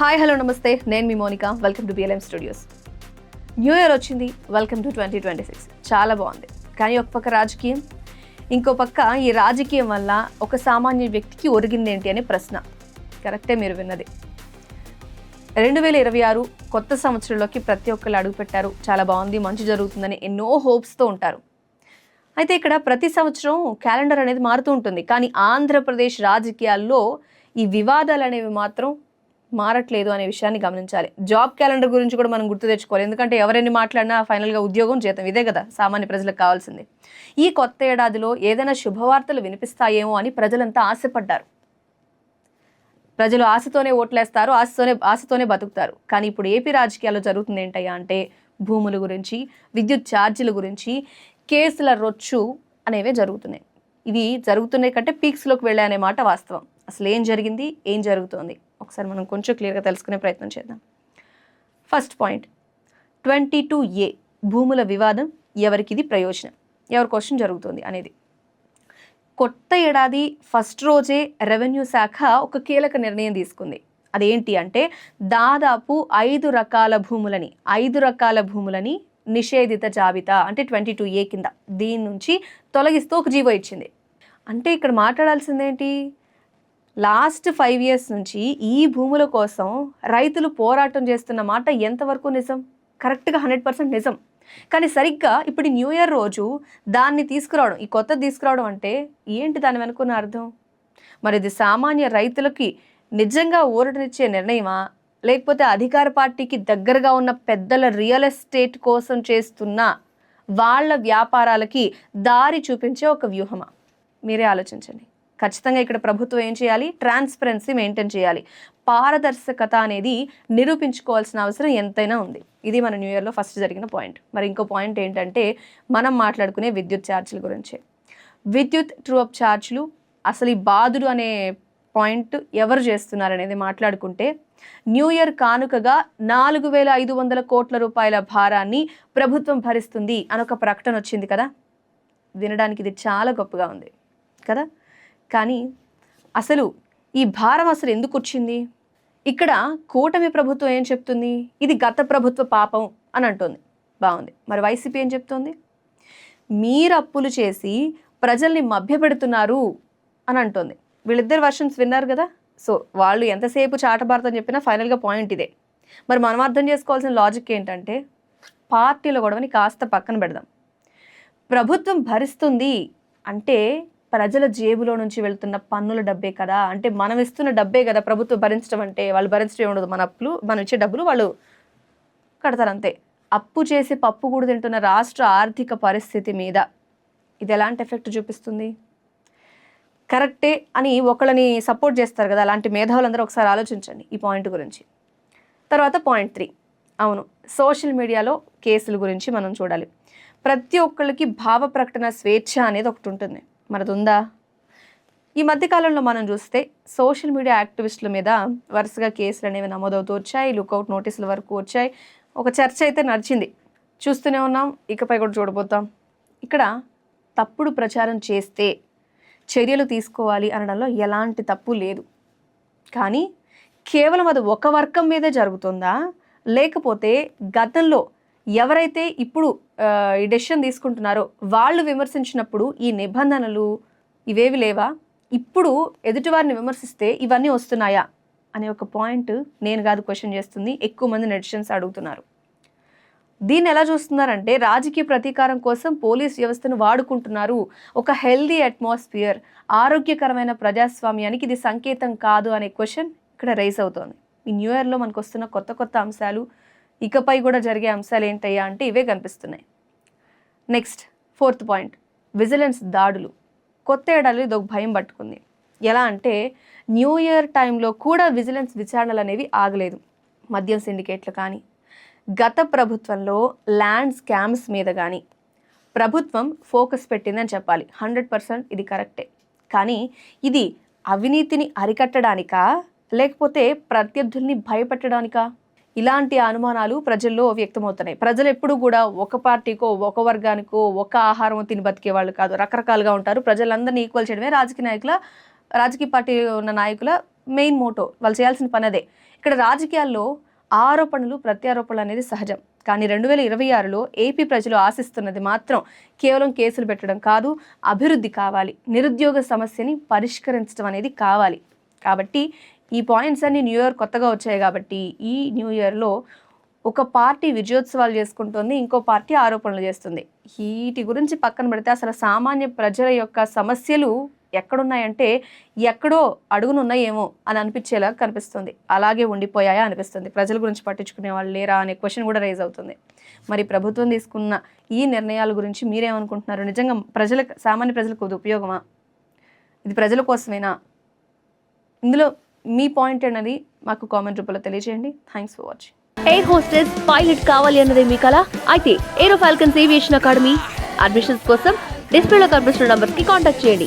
Hi hello నమస్తే నేను మీ Monika. Welcome to BLM studios new year వచ్చింది. Welcome to twenty twenty six చాలా బాగుంది. కానీ ఒక పక్క రాజకీయం ఇంకో పక్క ఈ రాజకీయం వల్ల ఒక సామాన్య వ్యక్తికి ఒరిగిందేంటి అనే ప్రశ్న. కరెక్టే మీరు విన్నది. రెండు వేల ఇరవై ఆరు కొత్త సంవత్సరంలోకి ప్రతి ఒక్కరు అడుగుపెట్టారు చాలా బాగుంది మంచి జరుగుతుందని ఎన్నో హోప్స్తో ఉంటారు. అయితే ఇక్కడ ప్రతి సంవత్సరం క్యాలెండర్ అనేది మారుతూ ఉంటుంది. కానీ ఆంధ్రప్రదేశ్ రాజకీయాల్లో ఈ వివాదాలు అనేవి మాత్రం మారట్లేదు అనే విషయాన్ని గమనించాలి. జాబ్ క్యాలెండర్ గురించి కూడా మనం గుర్తు తెచ్చుకోవాలి. ఎందుకంటే ఎవరెన్ని మాట్లాడినా ఫైనల్గా ఉద్యోగం జీతం ఇదే కదా సామాన్య ప్రజలకు కావాల్సింది. ఈ కొత్త ఏడాదిలో ఏదైనా శుభవార్తలు వినిపిస్తాయేమో అని ప్రజలంతా ఆశపడ్డారు. ప్రజలు ఆశతోనే ఓట్లేస్తారు ఆశతోనే ఆశతోనే బతుకుతారు. కానీ ఇప్పుడు ఏపీ రాజకీయాల్లో జరుగుతుంది ఏంటయ్యా అంటే భూముల గురించి విద్యుత్ ఛార్జీల గురించి కేసుల రొచ్చు అనేవే జరుగుతున్నాయి. ఇవి జరుగుతున్నాయి కంటే పీక్స్లోకి వెళ్ళాయనే మాట వాస్తవం. అసలు ఏం జరిగింది? ఏం జరుగుతోంది? ఒకసారి మనం కొంచెం క్లియర్గా తెలుసుకునే ప్రయత్నం చేద్దాం. First point twenty two A భూముల వివాదం ఎవరికి ఇది ప్రయోజనం? ఎవరి క్వశ్చన్ జరుగుతుంది అనేది. కొత్త ఏడాది ఫస్ట్ రోజే రెవెన్యూ శాఖ ఒక కీలక నిర్ణయం తీసుకుంది. అదేంటి అంటే దాదాపు ఐదు రకాల భూములని ఐదు రకాల భూములని నిషేధిత జాబితా అంటే ట్వంటీ టూ ఏ కింద దీని నుంచి తొలగిస్తూ ఒక జీవో ఇచ్చింది. అంటే ఇక్కడ మాట్లాడాల్సిందేంటి? లాస్ట్ ఫైవ్ ఇయర్స్ నుంచి ఈ భూముల కోసం రైతులు పోరాటం చేస్తున్న మాట ఎంతవరకు నిజం? కరెక్ట్గా హండ్రెడ్ పర్సెంట్ నిజం. కానీ సరిగ్గా ఇప్పుడు న్యూ ఇయర్ రోజు దాన్ని తీసుకురావడం ఈ కొత్త తీసుకురావడం అంటే ఏంటి దాని వెనుకున్న అర్థం? మరి ఇది సామాన్య రైతులకి నిజంగా ఊరటనిచ్చే నిర్ణయమా? లేకపోతే అధికార పార్టీకి దగ్గరగా ఉన్న పెద్దల రియల్ ఎస్టేట్ కోసం చేస్తున్న వాళ్ళ వ్యాపారాలకి దారి చూపించే ఒక వ్యూహమా? మీరే ఆలోచించండి. ఖచ్చితంగా ఇక్కడ ప్రభుత్వం ఏం చేయాలి? ట్రాన్స్పరెన్సీ మెయింటైన్ చేయాలి. పారదర్శకత అనేది నిరూపించుకోవాల్సిన అవసరం ఎంతైనా ఉంది. ఇది మన న్యూ ఇయర్లో ఫస్ట్ జరిగిన పాయింట్ మరి ఇంకో పాయింట్ ఏంటంటే మనం మాట్లాడుకునే విద్యుత్ ఛార్జీల గురించి. విద్యుత్ ట్రూ అప్ ఛార్జీలు అసలు ఈ బాధుడు అనే పాయింట్ ఎవరు చేస్తున్నారు అనేది మాట్లాడుకుంటే న్యూ ఇయర్ కానుకగా నాలుగు వేల ఐదు వందల కోట్ల రూపాయల భారాన్ని ప్రభుత్వం భరిస్తుంది అని ఒక ప్రకటన వచ్చింది కదా? వినడానికి ఇది చాలా గొప్పగా ఉంది కదా? కానీ అసలు ఈ భారం అసలు ఎందుకు వచ్చింది? ఇక్కడ కూటమి ప్రభుత్వం ఏం చెప్తుంది? ఇది గత ప్రభుత్వ పాపం అని అంటుంది. బాగుంది. మరి వైసీపీ ఏం చెప్తుంది? మీరు అప్పులు చేసి ప్రజల్ని మభ్యపెడుతున్నారు అని అంటుంది. వీళ్ళిద్దరు వర్షన్స్ విన్నారు కదా? సో వాళ్ళు ఎంతసేపు చాటబారతని చెప్పినా ఫైనల్గా పాయింట్ ఇదే. మరి మనం అర్థం చేసుకోవాల్సిన లాజిక్ ఏంటంటే పార్టీల గొడవని కాస్త పక్కన పెడదాం. ప్రభుత్వం భరిస్తుంది అంటే ప్రజల జేబులో నుంచి వెళ్తున్న పన్నుల డబ్బే కదా. అంటే మనం ఇస్తున్న డబ్బే కదా ప్రభుత్వం భరించడం అంటే వాళ్ళు భరించడం ఉండదు మన అప్పులు మనం ఇచ్చే డబ్బులు వాళ్ళు కడతారు అంతే. అప్పు చేసి పప్పు కూడా తింటున్న రాష్ట్ర ఆర్థిక పరిస్థితి మీద ఇది ఎలాంటి ఎఫెక్ట్ చూపిస్తుంది? కరెక్టే అని ఒకళ్ళని సపోర్ట్ చేస్తారు కదా అలాంటి మేధావులందరూ ఒకసారి ఆలోచించండి ఈ పాయింట్ గురించి. తర్వాత పాయింట్ త్రీ. అవును సోషల్ మీడియాలో కేసుల గురించి మనం చూడాలి. ప్రతి ఒక్కళ్ళకి భావ ప్రకటన స్వేచ్ఛ అనేది ఒకటి ఉంటుంది. మనది ఉందా ఈ మధ్యకాలంలో మనం చూస్తే సోషల్ మీడియా యాక్టివిస్టుల మీద వరుసగా కేసులు అనేవి నమోదవుతూ వచ్చాయి లుకౌట్ నోటీసుల వరకు వచ్చాయి. ఒక చర్చ అయితే నడిచింది. చూస్తూనే ఉన్నాం ఇకపై కూడా చూడబోతాం. ఇక్కడ తప్పుడు ప్రచారం చేస్తే చర్యలు తీసుకోవాలి అనడంలో ఎలాంటి తప్పు లేదు. కానీ కేవలం అది ఒక వర్గం మీదే జరుగుతుందా? లేకపోతే గతంలో ఎవరైతే ఇప్పుడు ఈ డెసిషన్ తీసుకుంటున్నారో వాళ్ళు విమర్శించినప్పుడు ఈ నిబంధనలు ఇవేవి లేవా? ఇప్పుడు ఎదుటివారిని విమర్శిస్తే ఇవన్నీ వస్తున్నాయా? అనే ఒక పాయింట్ నేను కాదు క్వశ్చన్ చేస్తుంది. ఎక్కువ మంది నెటిషన్స్ అడుగుతున్నారు. దీన్ని ఎలా చూస్తున్నారంటే రాజకీయ ప్రతీకారం కోసం పోలీస్ వ్యవస్థను వాడుకుంటున్నారు. ఒక హెల్దీ అట్మాస్ఫియర్ ఆరోగ్యకరమైన ప్రజాస్వామ్యానికి ఇది సంకేతం కాదు అనే క్వశ్చన్ ఇక్కడ రైజ్ అవుతోంది. ఈ న్యూ ఇయర్లో మనకు వస్తున్న కొత్త కొత్త అంశాలు ఇకపై కూడా జరిగే అంశాలు ఏంటయ్యా అంటే ఇవే కనిపిస్తున్నాయి. నెక్స్ట్ ఫోర్త్ పాయింట్ విజిలెన్స్ దాడులు. కొత్త ఏడాదిలో ఇది ఒక భయం పట్టుకుంది. ఎలా అంటే న్యూ ఇయర్ టైంలో కూడా విజిలెన్స్ విచారణలు అనేవి ఆగలేదు. మద్యం సిండికేట్లు కానీ గత ప్రభుత్వంలో ల్యాండ్ స్కామ్స్ మీద కానీ ప్రభుత్వం ఫోకస్ పెట్టిందని చెప్పాలి. హండ్రెడ్ పర్సెంట్ ఇది కరెక్టే కానీ ఇది అవినీతిని అరికట్టడానికా? లేకపోతే ప్రత్యర్థుల్ని భయపెట్టడానికా? ఇలాంటి అనుమానాలు ప్రజల్లో వ్యక్తమవుతున్నాయి. ప్రజలు ఎప్పుడు కూడా ఒక పార్టీకో ఒక వర్గానికో ఒక ఆహారం తిని బతికే వాళ్ళు కాదు. రకరకాలుగా ఉంటారు. ప్రజలందరినీ ఈక్వల్ చేయడమే రాజకీయ నాయకుల రాజకీయ పార్టీ ఉన్న నాయకుల మెయిన్ మోటో వాళ్ళు చేయాల్సిన పని అదే ఇక్కడ రాజకీయాల్లో ఆరోపణలు ప్రత్యారోపణలు అనేది సహజం. కానీ రెండు వేల ఇరవై ఆరులో ఏపీ ప్రజలు ఆశిస్తున్నది మాత్రం కేవలం కేసులు పెట్టడం కాదు అభివృద్ధి కావాలి. నిరుద్యోగ సమస్యని పరిష్కరించడం అనేది కావాలి. కాబట్టి ఈ పాయింట్స్ అన్ని న్యూ ఇయర్ కొత్తగా వచ్చాయి కాబట్టి ఈ న్యూ ఇయర్లో ఒక పార్టీ విజయోత్సవాలు చేసుకుంటుంది ఇంకో పార్టీ ఆరోపణలు చేస్తుంది. వీటి గురించి పక్కన పెడితే అసలు సామాన్య ప్రజల యొక్క సమస్యలు ఎక్కడున్నాయంటే ఎక్కడో అడుగునున్నాయేమో అని అనిపించేలా కనిపిస్తుంది. అలాగే ఉండిపోయాయా అనిపిస్తుంది. ప్రజల గురించి పట్టించుకునే వాళ్ళు లేరా అనే క్వశ్చన్ కూడా రైజ్ అవుతుంది. మరి ప్రభుత్వం తీసుకున్న ఈ నిర్ణయాల గురించి మీరేమనుకుంటున్నారు? నిజంగా ప్రజలకు సామాన్య ప్రజలకు ఉపయోగమా? ఇది ప్రజల కోసమేనా? ఇందులో మీ పాయింట్ అనేది మాకు కామెంట్ రూపంలో తెలియజేయండి. Thanks for watching air hostess pilot కావాలి అన్నదే మీ కల? అయితే aero falcons aviation academy admissions కోసం డిస్ప్లేలో కనిపిస్తున్న నంబర్కి కాంటాక్ట్ చేయండి.